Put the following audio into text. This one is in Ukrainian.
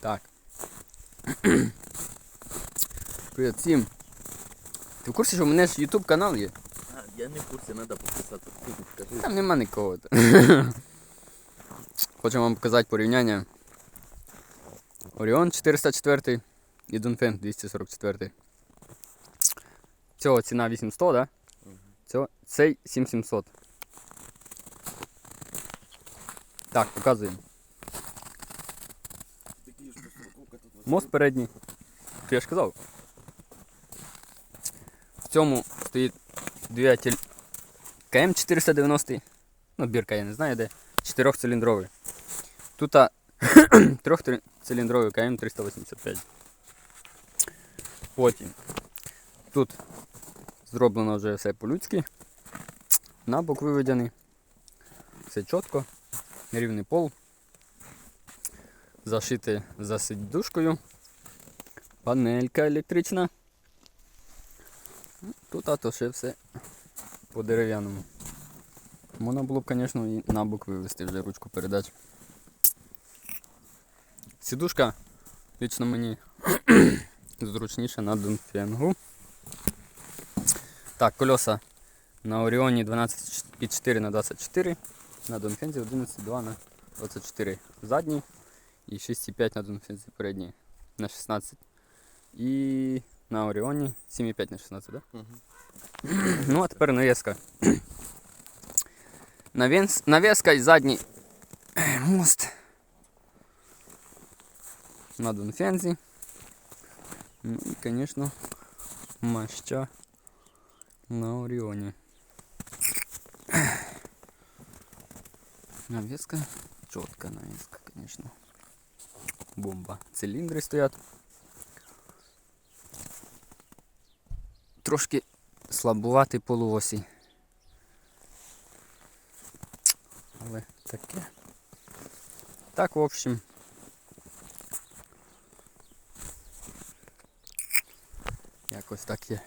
Так. Привіт всім. Ти в курсі, що у мене ж YouTube канал є? А, я не в курсі, треба підписатися. Ти скажи. Там нема нікого. Хочу вам показати порівняння. Оріон 404 і Дунфен 244. Цього ціна 800, да? Цього, цей 7700. Так, показуємо. Такі ж посилковка тут. Мост передній. Ти я ж казав. В цьому стоїть двигатель КМ490. Ну, бірка я не знаю де. Чотирьохциліндровий. Тут трьохциліндровий КМ385. Потім. Тут зроблено вже все по-людськи. Набок виведений. Все чітко. Рівний пол. Зашити за сидушкою. Панелька електрична. Тут а то ще все по дерев'яному. Можна було б, звісно, і на бок вивести вже ручку передач. Сідушка лично мені зручніша на Дунфенгу. Так, колеса на Оріоні 12,4 на 24, на Донфензі 11,2 на 24 задній і 6,5 на Донфензі передній на 16. І на Оріоні 7,5 на 16, так? Да? Угу. Ну, а тепер навеска. Навес, навеска і задній е, мост на Донфензі. Ну і, звісно, маща на Оріоні. Навеска, чітка навеска, звісно. Бомба. Циліндри стоять. Трошки слабувати полуосі. Але таке. Так, в общем. Якось так є.